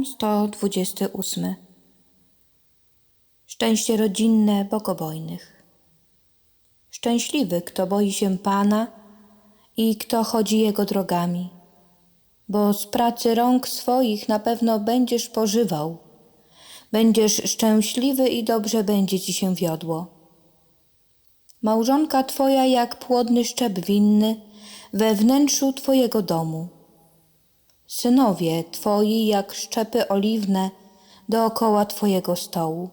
Psalm 128 Szczęście rodzinne bogobojnych. Szczęśliwy, kto boi się Pana i kto chodzi Jego drogami, bo z pracy rąk swoich na pewno będziesz pożywał. Będziesz szczęśliwy i dobrze będzie ci się wiodło. Małżonka Twoja jak płodny szczep winny we wnętrzu Twojego domu. Synowie Twoi jak szczepy oliwne dookoła Twojego stołu.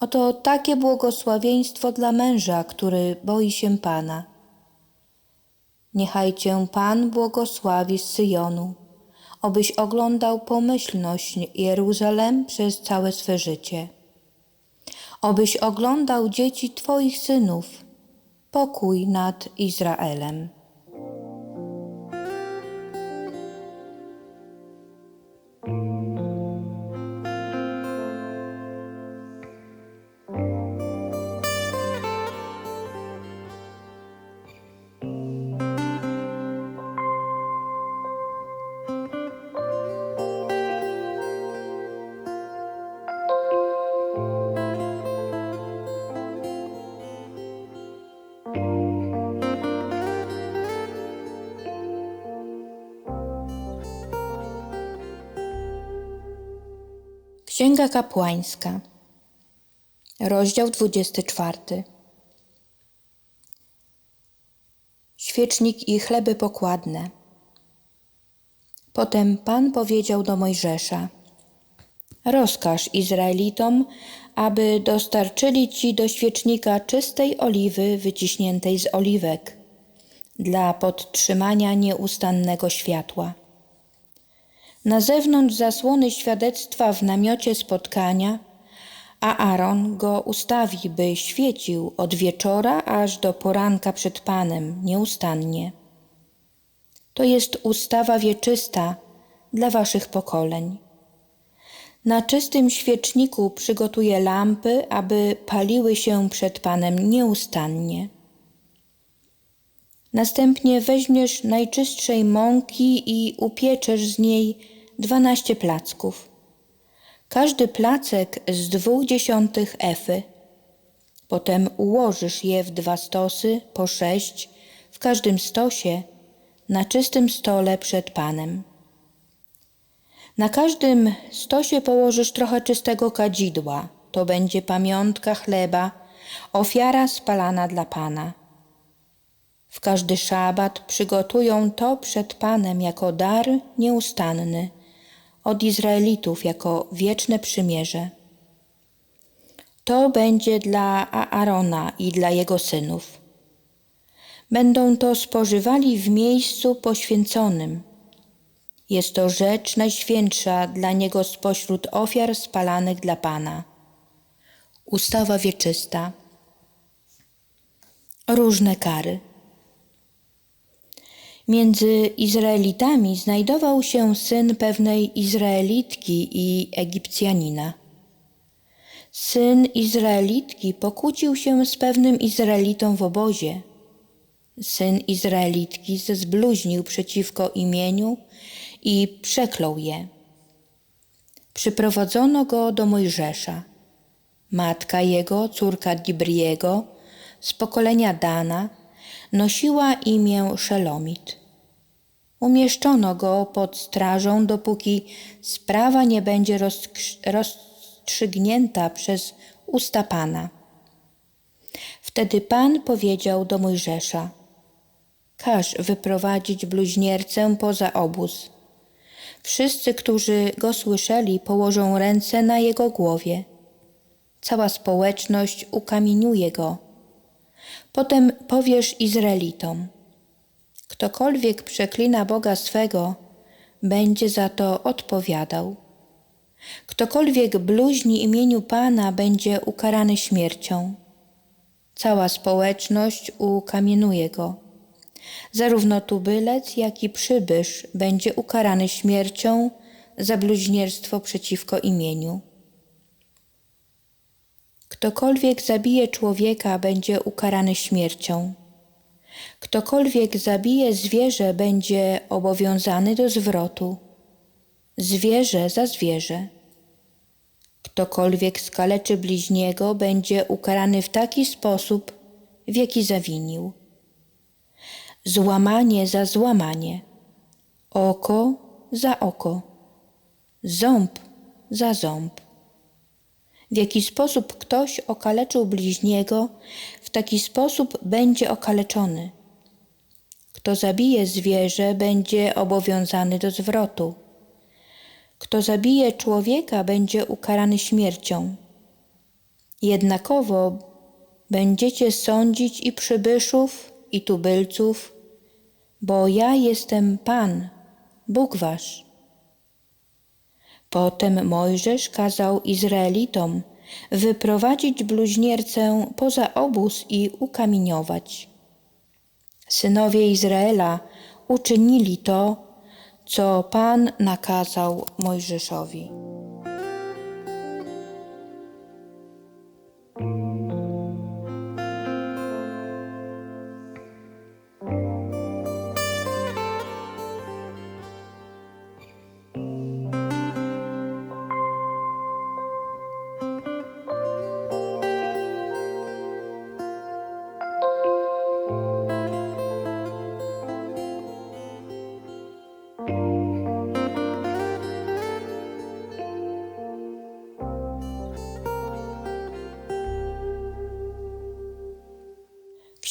Oto takie błogosławieństwo dla męża, który boi się Pana. Niechaj Cię Pan błogosławi z Syjonu, obyś oglądał pomyślność Jeruzalem przez całe swe życie. Obyś oglądał dzieci Twoich synów, pokój nad Izraelem. Księga Kapłańska, rozdział 24. Świecznik i chleby pokładne. Potem Pan powiedział do Mojżesza: Rozkaż Izraelitom, aby dostarczyli ci do świecznika czystej oliwy wyciśniętej z oliwek dla podtrzymania nieustannego światła. Na zewnątrz zasłony świadectwa w namiocie spotkania, a Aaron go ustawi, by świecił od wieczora aż do poranka przed Panem nieustannie. To jest ustawa wieczysta dla waszych pokoleń. Na czystym świeczniku przygotuje lampy, aby paliły się przed Panem nieustannie. Następnie weźmiesz najczystszej mąki i upieczesz z niej dwanaście placków. Każdy placek z dwóch dziesiątych efy. Potem ułożysz je w dwa stosy po sześć w każdym stosie na czystym stole przed Panem. Na każdym stosie położysz trochę czystego kadzidła. To będzie pamiątka chleba, ofiara spalana dla Pana. W każdy szabat przygotują to przed Panem jako dar nieustanny od Izraelitów jako wieczne przymierze. To będzie dla Aarona i dla jego synów. Będą to spożywali w miejscu poświęconym. Jest to rzecz najświętsza dla niego spośród ofiar spalanych dla Pana. Ustawa wieczysta. Różne kary. Między Izraelitami znajdował się syn pewnej Izraelitki i Egipcjanina. Syn Izraelitki pokłócił się z pewnym Izraelitą w obozie. Syn Izraelitki zezbluźnił przeciwko imieniu i przeklął je. Przyprowadzono go do Mojżesza. Matka jego, córka Dibriego, z pokolenia Dana, nosiła imię Szelomit. Umieszczono go pod strażą, dopóki sprawa nie będzie rozstrzygnięta przez usta Pana. Wtedy Pan powiedział do Mojżesza: Każ wyprowadzić bluźniercę poza obóz. Wszyscy, którzy go słyszeli, położą ręce na jego głowie. Cała społeczność ukamieniuje go. Potem powiesz Izraelitom: Ktokolwiek przeklina Boga swego, będzie za to odpowiadał. Ktokolwiek bluźni imieniu Pana, będzie ukarany śmiercią. Cała społeczność ukamienuje go. Zarówno tubylec, jak i przybysz będzie ukarany śmiercią za bluźnierstwo przeciwko imieniu. Ktokolwiek zabije człowieka, będzie ukarany śmiercią. Ktokolwiek zabije zwierzę, będzie obowiązany do zwrotu. zwierzę za zwierzę. Ktokolwiek skaleczy bliźniego, będzie ukarany w taki sposób, w jaki zawinił. Złamanie za złamanie, oko za oko, ząb za ząb. W jaki sposób ktoś okaleczył bliźniego, w taki sposób będzie okaleczony. Kto zabije zwierzę, będzie obowiązany do zwrotu. Kto zabije człowieka, będzie ukarany śmiercią. Jednakowo będziecie sądzić i przybyszów, i tubylców, bo ja jestem Pan, Bóg wasz. Potem Mojżesz kazał Izraelitom wyprowadzić bluźniercę poza obóz i ukamieniować. Synowie Izraela uczynili to, co Pan nakazał Mojżeszowi.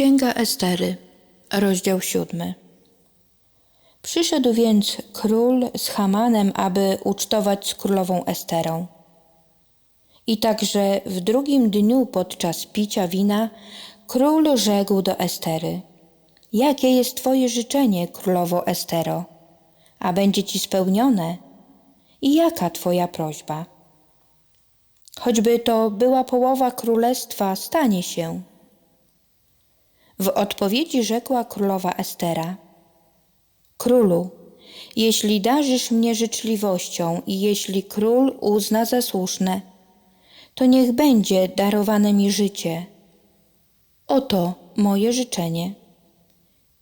Księga Estery, rozdział siódmy. Przyszedł więc król z Hamanem, aby ucztować z królową Esterą. I także w drugim dniu podczas picia wina król rzekł do Estery: Jakie jest twoje życzenie, królowo Estero? A będzie ci spełnione? I jaka twoja prośba? Choćby to była połowa królestwa, stanie się. W odpowiedzi rzekła królowa Estera: Królu, jeśli darzysz mnie życzliwością i jeśli król uzna za słuszne, to niech będzie darowane mi życie. Oto moje życzenie.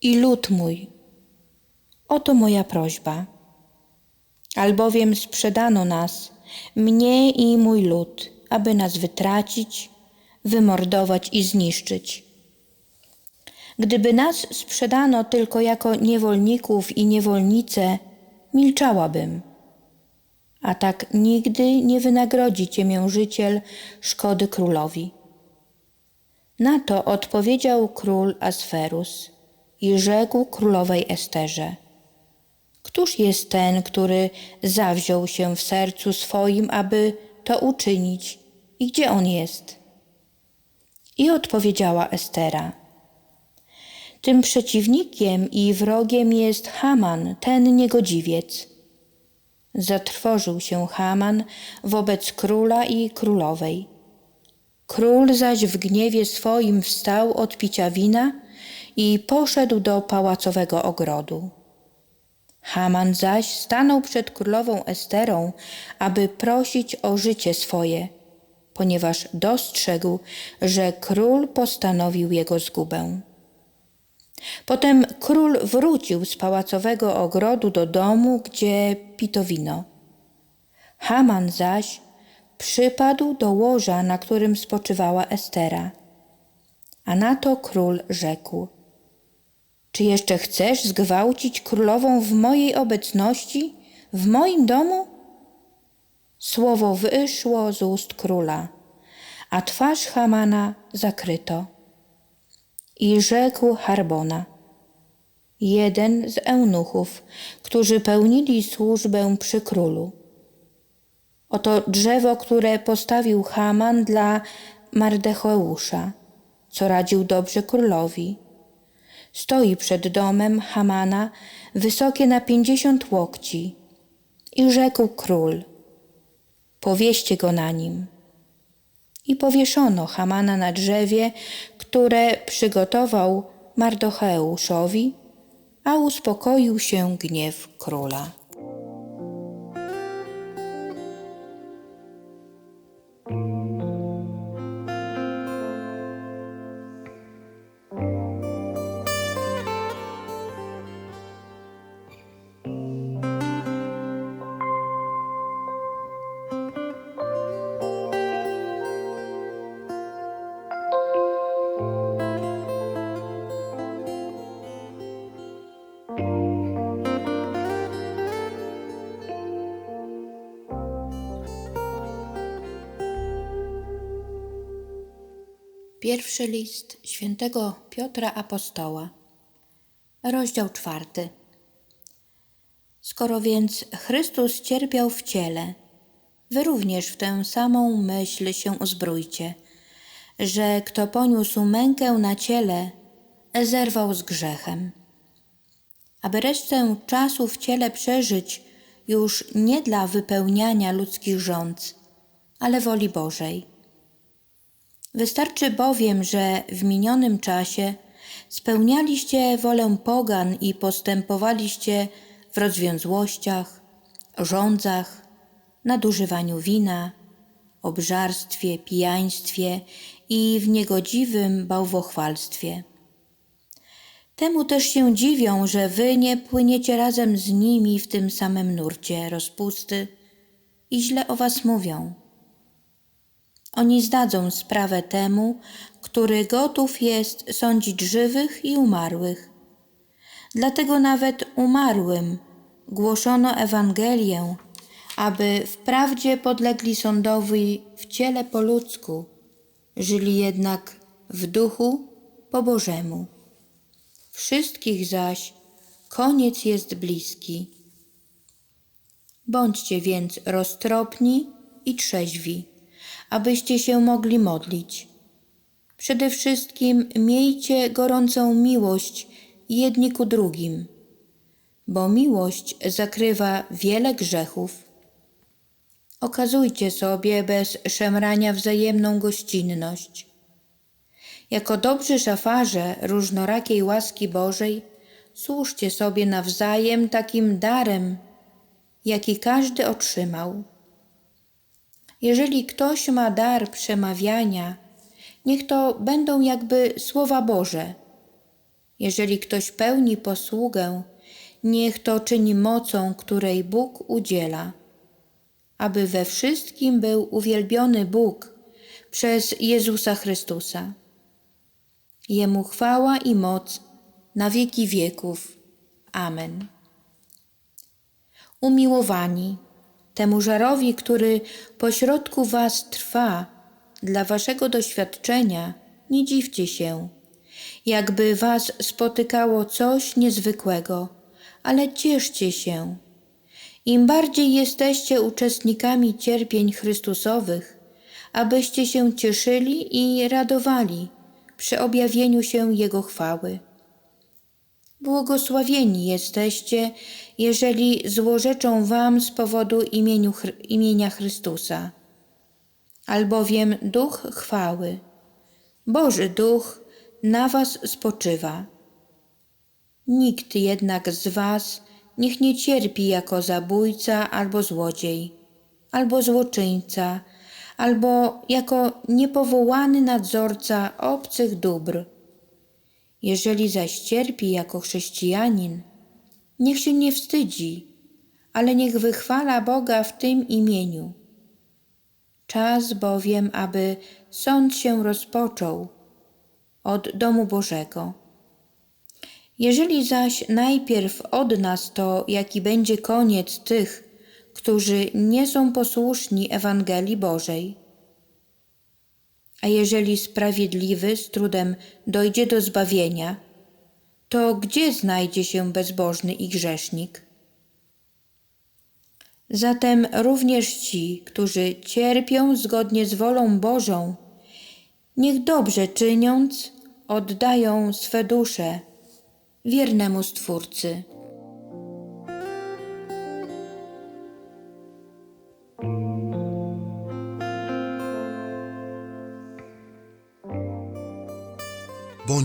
I lud mój. Oto moja prośba. Albowiem sprzedano nas, mnie i mój lud, aby nas wytracić, wymordować i zniszczyć. Gdyby nas sprzedano tylko jako niewolników i niewolnice, milczałabym. A tak nigdy nie wynagrodzi cię szkody królowi. Na to odpowiedział król Asferus i rzekł królowej Esterze: Któż jest ten, który zawziął się w sercu swoim, aby to uczynić, i gdzie on jest? I odpowiedziała Estera: tym przeciwnikiem i wrogiem jest Haman, ten niegodziwiec. Zatrwożył się Haman wobec króla i królowej. Król zaś w gniewie swoim wstał od picia wina i poszedł do pałacowego ogrodu. Haman zaś stanął przed królową Esterą, aby prosić o życie swoje, ponieważ dostrzegł, że król postanowił jego zgubę. Potem król wrócił z pałacowego ogrodu do domu, gdzie pito wino. Haman zaś przypadł do łoża, na którym spoczywała Estera. A na to król rzekł: Czy jeszcze chcesz zgwałcić królową w mojej obecności, w moim domu? Słowo wyszło z ust króla, a twarz Hamana zakryto. I rzekł Harbona, jeden z eunuchów, którzy pełnili służbę przy królu. Oto drzewo, które postawił Haman dla Mardecheusza, co radził dobrze królowi. Stoi przed domem Hamana, wysokie na pięćdziesiąt łokci. I rzekł król, powieście go na nim. I powieszono Hamana na drzewie, które przygotował Mardocheuszowi, a uspokoił się gniew króla. Pierwszy list świętego Piotra Apostoła, rozdział czwarty. Skoro więc Chrystus cierpiał w ciele, wy również w tę samą myśl się uzbrójcie, że kto poniósł mękę na ciele, zerwał z grzechem. Aby resztę czasu w ciele przeżyć już nie dla wypełniania ludzkich rządz, ale woli Bożej. Wystarczy bowiem, że w minionym czasie spełnialiście wolę pogan i postępowaliście w rozwiązłościach, rządzach, nadużywaniu wina, obżarstwie, pijaństwie i w niegodziwym bałwochwalstwie. Temu też się dziwią, że wy nie płyniecie razem z nimi w tym samym nurcie rozpusty i źle o was mówią. Oni zdadzą sprawę temu, który gotów jest sądzić żywych i umarłych. Dlatego nawet umarłym głoszono Ewangelię, aby wprawdzie podlegli sądowi w ciele po ludzku, żyli jednak w duchu po Bożemu. Wszystkich zaś koniec jest bliski. Bądźcie więc roztropni i trzeźwi, abyście się mogli modlić. Przede wszystkim miejcie gorącą miłość jedni ku drugim, bo miłość zakrywa wiele grzechów. Okazujcie sobie bez szemrania wzajemną gościnność. Jako dobrzy szafarze różnorakiej łaski Bożej, służcie sobie nawzajem takim darem, jaki każdy otrzymał. Jeżeli ktoś ma dar przemawiania, niech to będą jakby słowa Boże. Jeżeli ktoś pełni posługę, niech to czyni mocą, której Bóg udziela, aby we wszystkim był uwielbiony Bóg przez Jezusa Chrystusa. Jemu chwała i moc na wieki wieków. Amen. Umiłowani, temu żarowi, który pośrodku was trwa, dla waszego doświadczenia nie dziwcie się, jakby was spotykało coś niezwykłego, ale cieszcie się. Im bardziej jesteście uczestnikami cierpień Chrystusowych, abyście się cieszyli i radowali przy objawieniu się Jego chwały. Błogosławieni jesteście, jeżeli złorzeczą wam z powodu imieniu, imienia Chrystusa, albowiem Duch chwały, Boży Duch na was spoczywa. Nikt jednak z was niech nie cierpi jako zabójca albo złodziej, albo złoczyńca, albo jako niepowołany nadzorca obcych dóbr. Jeżeli zaś cierpi jako chrześcijanin, niech się nie wstydzi, ale niech wychwala Boga w tym imieniu. Czas bowiem, aby sąd się rozpoczął od domu Bożego. Jeżeli zaś najpierw od nas to, jaki będzie koniec tych, którzy nie są posłuszni Ewangelii Bożej. A jeżeli sprawiedliwy z trudem dojdzie do zbawienia, to gdzie znajdzie się bezbożny i grzesznik? Zatem również ci, którzy cierpią zgodnie z wolą Bożą, niech dobrze czyniąc, oddają swe dusze wiernemu Stwórcy.